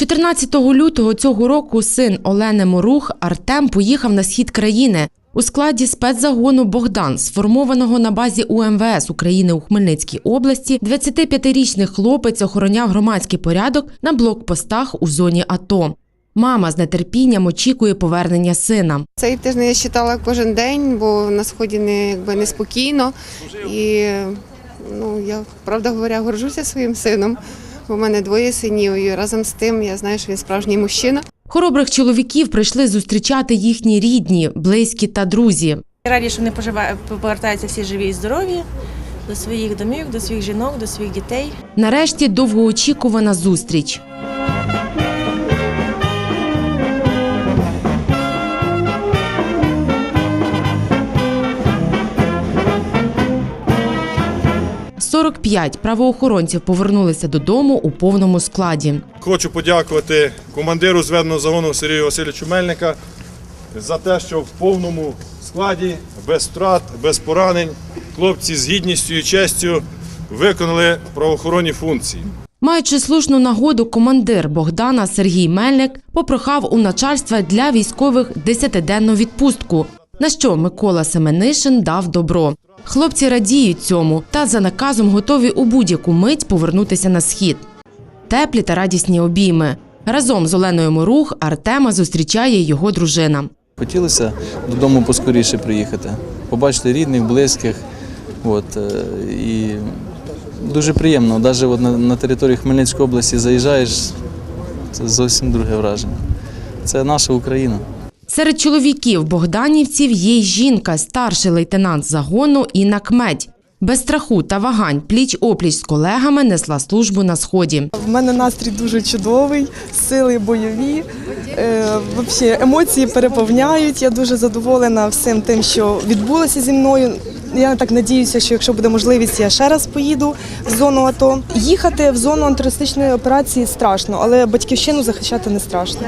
14 лютого цього року син Олени Морух Артем поїхав на схід країни. У складі спецзагону Богдан, сформованого на базі УМВС України у Хмельницькій області, 25-річний хлопець охороняв громадський порядок на блокпостах у зоні АТО. Мама з нетерпінням очікує повернення сина. Цей тиждень я читала кожен день, бо на сході не якби неспокійно. І ну я правда говоря, горжуся своїм сином. В мене двоє синів, і разом з тим я знаю, що він справжній мужчина. Хоробрих чоловіків прийшли зустрічати їхні рідні, близькі та друзі. Раді, що вони повертаються всі живі і здорові до своїх домів, до своїх жінок, до своїх дітей. Нарешті довгоочікувана зустріч. «45 правоохоронців повернулися додому у повному складі. Хочу подякувати командиру зведеного загону Сергію Васильовичу Мельника за те, що в повному складі, без втрат, без поранень, хлопці з гідністю і честю виконали правоохоронні функції. Маючи слушну нагоду, командир Богдана Сергій Мельник попрохав у начальства для військових десятиденну відпустку, на що Микола Семенишин дав добро. Хлопці радіють цьому та за наказом готові у будь-яку мить повернутися на схід. Теплі та радісні обійми. Разом з Оленою Морух Артема зустрічає його дружина. Хотілося додому поскоріше приїхати, побачити рідних, близьких. От, е, і дуже приємно. Навіть от на, на території Хмельницької області заїжджаєш, це зовсім друге враження. Це наша Україна. Серед чоловіків богданівців є й жінка, старший лейтенант загону Інна Кмедь. Без страху та вагань пліч-опліч з колегами несла службу на сході. В мене настрій дуже чудовий, сили бойові. Е, емоції переповняють. Я дуже задоволена всім тим, що відбулося зі мною. Я так надіюся, що якщо буде можливість, я ще раз поїду в зону АТО. Їхати в зону антитерористичної операції страшно, але батьківщину захищати не страшно.